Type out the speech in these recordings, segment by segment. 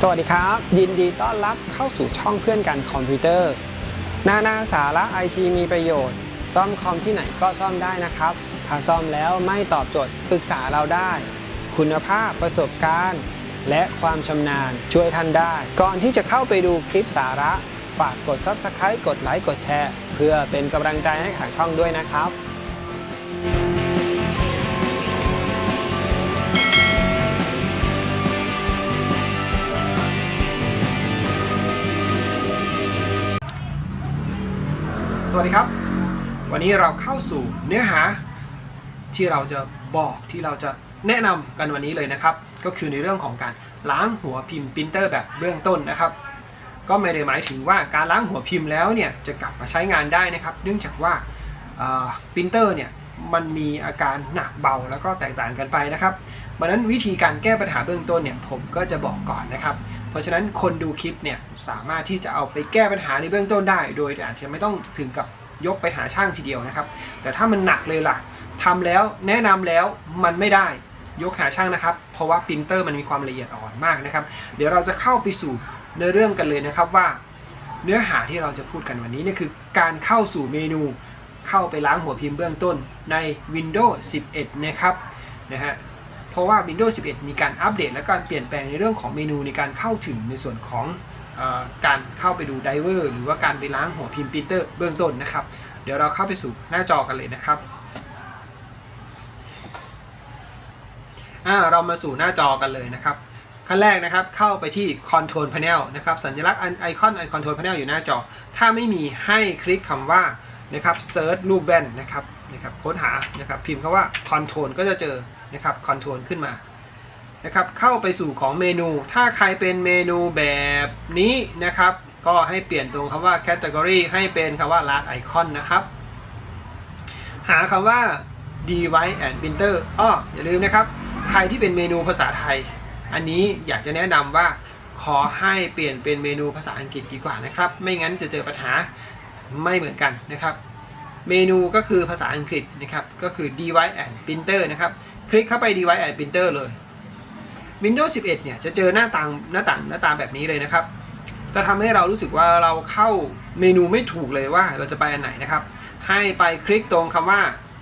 สวัสดีครับ ยินดีต้อนรับเข้าสู่ช่องเพื่อนกันคอมพิวเตอร์ นานาสาระไอทีมีประโยชน์ ซ่อมคอมที่ไหนก็ซ่อมได้นะครับ ถ้าซ่อมแล้วไม่ตอบโจทย์ปรึกษาเราได้ คุณภาพประสบการณ์ และความชำนาญช่วยท่านได้ ก่อนที่จะเข้าไปดูคลิปสาระ ฝากกด Subscribe กดไลค์กดแชร์ เพื่อเป็นกำลังใจให้ทางช่องด้วยนะครับ วัสดีครับ วันนี้เราเข้าสู่เนื้อหาที่เราจะบอกที่เราจะแนะนำกันวันนี้เลยนะครับ ก็คือในเรื่องของการล้างหัวพิมพ์ปรินเตอร์แบบเบื้องต้นนะครับ ก็ไม่ได้หมายถึงว่าการล้างหัวพิมพ์แล้วเนี่ยจะกลับมาใช้งานได้นะครับ เนื่องจากว่าปรินเตอร์เนี่ยมันมีอาการหนักเบาแล้วก็แตกต่างกันไปนะครับดังนั้นวิธีการแก้ปัญหาเบื้องต้นเนี่ยผมก็จะบอกก่อนนะครับ ราะฉะนั้นคนดูคลิปเนี่ยสามารถที่จะเอาไปแก้ปัญหาในเบื้องต้นได้ โดยอาจจะไม่ต้องถึงกับยกไปหาช่างทีเดียวนะครับ แต่ถ้ามันหนักเลยล่ะทำแล้วแนะนำแล้วมันไม่ได้ยกหาช่างนะครับ เพราะว่าปรินเตอร์มันมีความละเอียดอ่อนมากนะครับ เดี๋ยวเราจะเข้าไปสู่เนื้อเรื่องกันเลยนะครับว่า เนื้อหาที่เราจะพูดกันวันนี้เนี่ยคือการเข้าสู่เมนู เข้าไปล้างหัวพิมพ์เบื้องต้นใน Windows 11 นะครับนะฮะ เพราะว่า Windows 11 มีการอัปเดต และการเปลี่ยนแปลงในเรื่องของเมนูในการเข้าถึงในส่วนของออการเข้าไปดูไดเวอร์หรือว่าการไปล้างหัวพิมพ์ปรินเตอร์เบื้องต้นนะครับ เดี๋ยวเราเข้าไปสู่หน้าจอกันเลยนะครับอ่าเรามาสู่หน้าจอกันเลยนะครับขั้นแรกนะครับเข้าไปที่ Control Panel นะครับสัญลักษณ์ไอคอน Control Panel อยู่หน้าจอ ถ้าไม่มีให้คลิกคำว่า นะครับ Search รูปแว่นนะครับนะครับค้นหานะครับพิมพ์คำว่า Control ก็จะเจอนะครับ Control ขึ้นมานะครับเข้าไปสู่ของเมนู ถ้าใครเป็นเมนูแบบนี้นะครับ ก็ให้เปลี่ยนตรงคำว่า Category ให้เป็นคำว่า Last Icon นะครับ หาคำว่า Device and Printer อ้ออย่าลืมนะครับ ใครที่เป็นเมนูภาษาไทย อันนี้อยากจะแนะนำว่าขอให้เปลี่ยนเป็นเมนูภาษาอังกฤษดีกว่านะครับ ไม่งั้นจะเจอปัญหา ไม่เหมือนกันนะครับ เมนูก็คือภาษาอังกฤษนะครับ ก็คือ device and printer นะครับ คลิกเข้าไป device and printer เลย Windows 11 เนี่ยจะเจอหน้าต่างหน้าต่างหน้าตาแบบนี้เลยนะครับ จะทำให้เรารู้สึกว่าเราเข้าเมนูไม่ถูกเลยว่าเราจะไปอันไหนนะครับ ให้ไปคลิกตรงคำว่า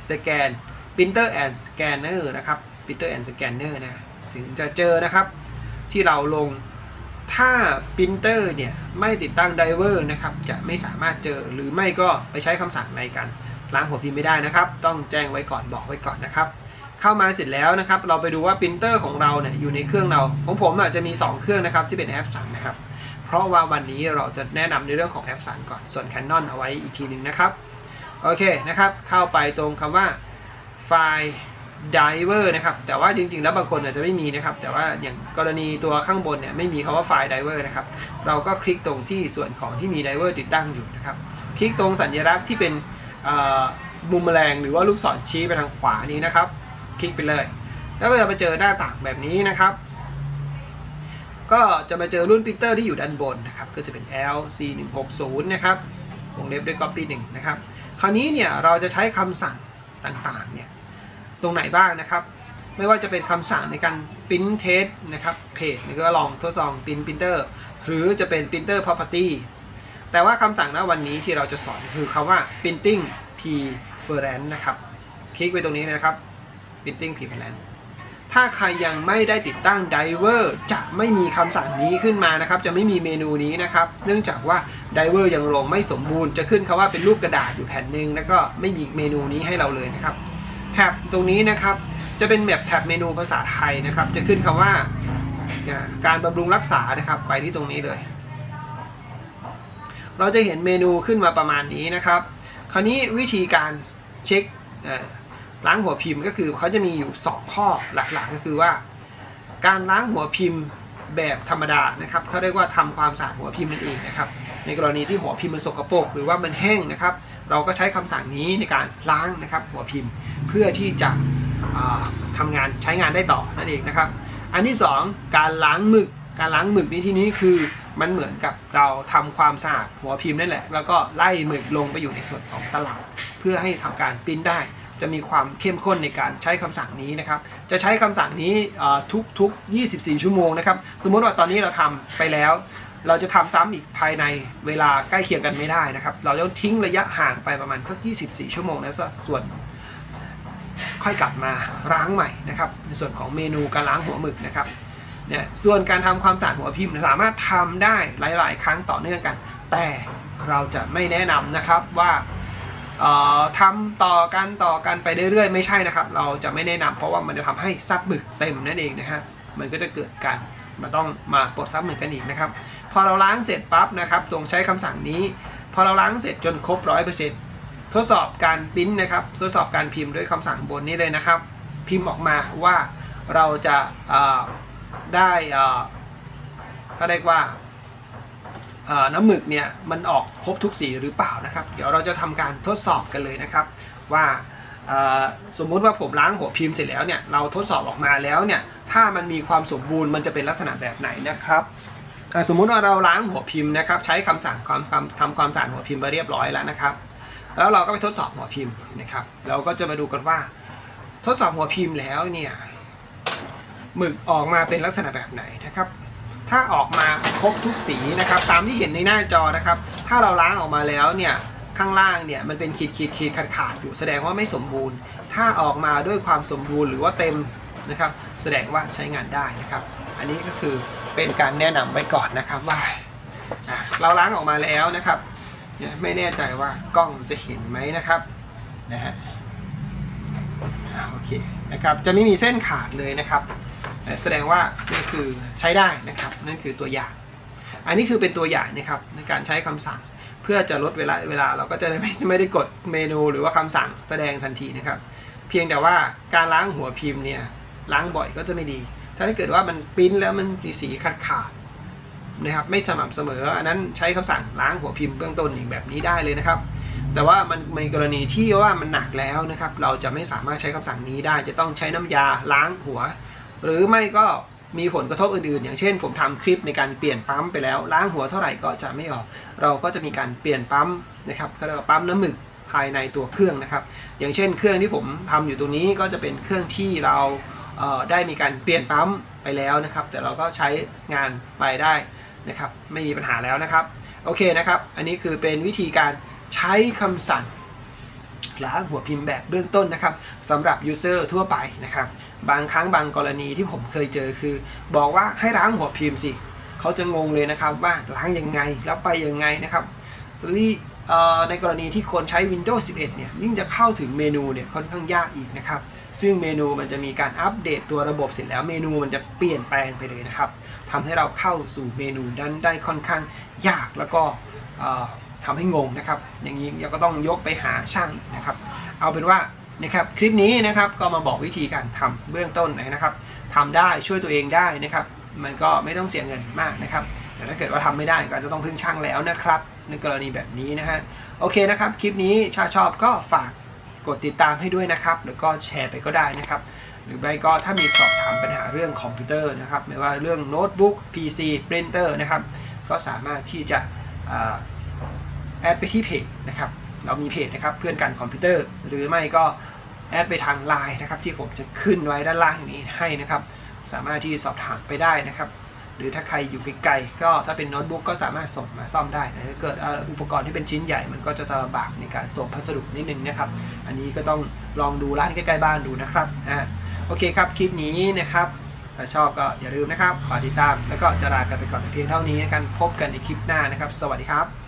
scan printer and scanner นะครับ printer and scanner นะ ถึงจะเจอนะครับที่เราลง ถ้าปรินเตอร์เนี่ยไม่ติดตั้งไดเวอร์นะครับจะไม่สามารถเจอหรือไม่ก็ไปใช้คำสั่งในการล้างหัวพิมพ์ไม่ได้นะครับ ต้องแจ้งไว้ก่อนบอกไว้ก่อนนะครับ เข้ามาเสร็จแล้วนะครับ เราไปดูว่าปรินเตอร์ของเราเนี่ยอยู่ในเครื่องเราของผมอาจจะมี 2 เครื่องนะครับที่เป็นแอปสั่งนะครับเพราะว่าวันนี้เราจะแนะนำในเรื่องของแอปสั่งก่อนส่วน Canon เอาไว้อีกทีหนึ่งนะครับโอเคนะครับเข้าไปตรงคำว่าไฟล์ diver นะครับแต่ว่าจริงๆ แล้วบางคนอาจจะไม่มีนะครับ แต่ว่าอย่างกรณีตัวข้างบนเนี่ยไม่มีคาว่าไฟล์ diver นะครับเราก็คลิกตรงที่ส่วนของที่มี diver ติดตั้งอยู่นะครับคลิกตรงสัญลักษณ์ที่เป็นมุมแมลงหรือว่าลูกศรชี้ไปทางขวานี้นะครับ คลิกไปเลย แล้วก็จะมาเจอหน้าต่างแบบนี้นะครับ ก็จะมาเจอรุ่นปรินเตอร์ที่อยู่ด้านบนนะครับก็จะเป็น LC160 นะครับวงเล็บด้วย copy 1นะครับคราวนี้เนี่ยเราจะใช้คำสั่งต่างๆเนี่ย ตรงไหนบ้างนะครับ ไม่ว่าจะเป็นคำสั่งในการปริ้นเทสนะครับเพจนี่ก็ลองทดลองปริ้นปรินเตอร์หรือจะเป็น printer property แต่ว่าคำสั่งณวันนี้ที่เราจะสอนคือคำว่า printing preference นะครับ คลิกไปตรงนี้นะครับ printing preference ถ้าใครยังไม่ได้ติดตั้ง diver จะไม่มีคำสั่งนี้ขึ้นมานะครับ จะไม่มีเมนูนี้นะครับ เนื่องจากว่า diver ยังลงไม่สมบูรณ์ จะขึ้นคำว่าเป็นรูปกระดาษอยู่แผ่นหนึ่งแล้วก็ไม่มีเมนูนี้ให้เราเลยนะครับ แท็บตรงนี้นะครับจะเป็นแบบแท็บเมนูภาษาไทยนะครับ จะขึ้นคำว่าการบำรุงรักษานะครับไปที่ตรงนี้เลย เราจะเห็นเมนูขึ้นมาประมาณนี้นะครับ คราวนี้วิธีการเช็คล้างหัวพิมพ์ก็คือเขาจะมีอยู่ 2 ข้อหลักๆ ก็คือว่า การล้างหัวพิมพ์แบบธรรมดานะครับเขาเรียกว่าทำความสะอาดหัวพิมพ์นั่นเองนะครับ ในกรณีที่หัวพิมพ์มันสกปรกหรือว่ามันแห้งนะครับ เราก็ใช้คำสั่งนี้ในการล้างนะครับหัวพิมพ์ พื่อที่จะทำงานใช้งานได้ต่อนั่นเองนะครับ อันที่ 2 การล้างหมึก การล้างหมึกในที่นี้คือมันเหมือนกับเราทำความสะอาดหัวพิมพ์นั่นแหละ แล้วก็ไล่หมึกลงไปอยู่ในส่วนของตลับเพื่อให้ทำการปิ้นได้ จะมีความเข้มข้นในการใช้คำสั่งนี้นะครับ จะใช้คำสั่งนี้ทุกทุก24 ชั่วโมงนะครับ สมมุติว่าตอนนี้เราทำไปแล้ว เราจะทำซ้ำอีกภายในเวลาใกล้เคียงกันไม่ได้นะครับ เราจะทิ้งระยะห่างไปประมาณสัก 24 ชั่วโมงนะส่วน ค่อยกลับมาล้างใหม่นะครับ ในส่วนของเมนูการล้างหัวหมึกนะครับเนี่ยส่วนการทำความสะอาดหัวพิมพ์สามารถทำได้หลาย ๆ ครั้งต่อเนื่องกัน แต่เราจะไม่แนะนำนะครับว่าเอ่อทำต่อกันต่อกันไปเรื่อย ๆ ไม่ใช่นะครับ เราจะไม่แนะนำเพราะว่ามันจะทำให้ซับหมึกเต็มนั่นเองนะฮะมันก็จะเกิดการมาต้องมาปลดซับหมึกกันอีกนะครับ พอเราล้างเสร็จปั๊บนะครับ ตรงใช้คำสั่งนี้ พอเราล้างเสร็จจนครบร้อยเปอร์เซ็นต์ ทดสอบการปริ้นนะครับ ทดสอบการพิมพ์ด้วยคำสั่งบนนี้เลยนะครับ พิมพ์ออกมาว่าเราจะได้เขาเรียกว่าน้ำหมึกเนี่ยมันออกครบทุกสีหรือเปล่านะครับ เดี๋ยวเราจะทำการทดสอบกันเลยนะครับ ว่าสมมุติว่าผมล้างหัวพิมพ์เสร็จแล้วเนี่ยเราทดสอบออกมาแล้วเนี่ยถ้ามันมีความสมบูรณ์มันจะเป็นลักษณะแบบไหนนะครับสมมุติว่าเราล้างหัวพิมพ์นะครับ ใช้คำสั่งความทำความสะอาดหัวพิมพ์ไปเรียบร้อยแล้วนะครับ แล้วเราก็ไปทดสอบหัวพิมพ์นะครับ เราก็จะมาดูกันว่า ทดสอบหัวพิมพ์แล้วเนี่ยหมึกออกมาเป็นลักษณะแบบไหนนะครับ ถ้าออกมาครบทุกสีนะครับ ตามที่เห็นในหน้าจอนะครับ ถ้าเราล้างออกมาแล้วเนี่ยข้างล่างเนี่ยมันเป็นขีดขีดขีดขาดขาดอยู่แสดงว่าไม่สมบูรณ์ ถ้าออกมาด้วยความสมบูรณ์หรือว่าเต็มนะครับ แสดงว่าใช้งานได้นะครับ อันนี้ก็คือเป็นการแนะนำไว้ก่อนนะครับว่าเราล้างออกมาแล้วนะครับ ไม่แน่ใจว่ากล้องจะเห็นไหมนะครับนะฮะโอเคนะครับจะไม่มีเส้นขาดเลยนะครับ แสดงว่านี่คือใช้ได้นะครับนั่นคือตัวอย่าง อันนี้คือเป็นตัวอย่างนะครับในการใช้คำสั่งเพื่อจะลดเวลาเวลาเราก็จะไม่ไม่ได้กดเมนูหรือว่าคำสั่งแสดงทันทีนะครับ เพียงแต่ว่าการล้างหัวพิมพ์เนี่ยล้างบ่อยก็จะไม่ดี ถ้าเกิดว่ามันปริ้นแล้วมันสีสีขาดขาด นะครับไม่สม่ำเสมอ อันนั้นใช้คำสั่งล้างหัวพิมพ์เบื้องต้นอย่างแบบนี้ได้เลยนะครับ แต่ว่ามันในกรณีที่ว่ามันหนักแล้วนะครับ เราจะไม่สามารถใช้คำสั่งนี้ได้จะต้องใช้น้ำยาล้างหัว หรือไม่ก็มีผลกระทบอื่นๆ อย่างเช่น ผมทำคลิปในการเปลี่ยนปั๊มไปแล้ว ล้างหัวเท่าไหร่ก็จะไม่ออก เราก็จะมีการเปลี่ยนปั๊มนะครับเขาเรียกว่าปั๊มน้ำหมึกภายในตัวเครื่องนะครับ อย่างเช่น เครื่องที่ผมทำอยู่ตรงนี้ก็จะเป็นเครื่องที่เราเได้มีการเปลี่ยนปั๊มไปแล้วนะครับ แต่เราก็ใช้งานไปได้ นะครับไม่มีปัญหาแล้วนะครับโอเคนะครับ อันนี้คือเป็นวิธีการใช้คำสั่งล้างหัวพิมพ์แบบเบื้องต้นนะครับสำหรับ user ทั่วไปนะครับ บางครั้งบางกรณีที่ผมเคยเจอคือ บอกว่าให้ล้างหัวพิมพ์สิเขาจะงงเลยนะครับว่าล้างยังไงแล้วไปยังไงนะครับซีรีส์ในกรณีที่คนใช้ Windows 11 เนี่ยยิ่งจะเข้าถึงเมนูเนี่ยค่อนข้างยากอีกนะครับ ซึ่งเมนูมันจะมีการอัปเดตตัวระบบเสร็จแล้วเมนูมันจะเปลี่ยนแปลงไปเลยนะครับ ทำให้เราเข้าสู่เมนูนั้นได้ค่อนข้างยากแล้วก็ทำให้งงนะครับ อย่างนี้เราก็ต้องยกไปหาช่างนะครับ เอาเป็นว่านะครับคลิปนี้นะครับก็มาบอกวิธีการทำเบื้องต้นนะครับทำได้ช่วยตัวเองได้นะครับ มันก็ไม่ต้องเสียเงินมากนะครับ แต่ถ้าเกิดว่าทำไม่ได้ก็จะต้องพึ่งช่างแล้วนะครับ ในกรณีแบบนี้นะฮะโอเคนะครับ คลิปนี้ถ้าชอบก็ฝากกดติดตามให้ด้วยนะครับหรือก็แชร์ไปก็ได้นะครับ หรือไม่ก็ถ้ามีสอบถามปัญหาเรื่องคอมพิวเตอร์นะครับไม่ว่าเรื่องโน้ตบุ๊ก PC ปรินเตอร์นะครับ ก็สามารถที่จะอแอดไปที่เพจนะครับ เรามีเพจนะครับเพื่อนกันคอมพิวเตอร์ หรือไม่ก็แอดไปทางไลน์นะครับที่ผมจะขึ้นไว้ด้านล่างนี้ให้นะครับ สามารถที่สอบถามไปได้นะครับ หรือถ้าใครอยู่ไกลๆก็ถ้าเป็นโน้ตบุ๊กก็สามารถส่งมาซ่อมได้นะถ้าเกิดอุปกรณ์ที่เป็นชิ้นใหญ่มันก็จะลำบากในการส่งพัสดุนิดนึงนะครับ อันนี้ก็ต้องลองดูร้านใกล้ๆบ้านดูนะครับอ่า โอเคครับ คลิปนี้นะครับ ถ้าชอบก็อย่าลืมนะครับฝากติดตาม แล้วก็จะลากันไปก่อนเพียงเท่านี้นะครับพบกันในคลิปหน้านะครับ สวัสดีครับ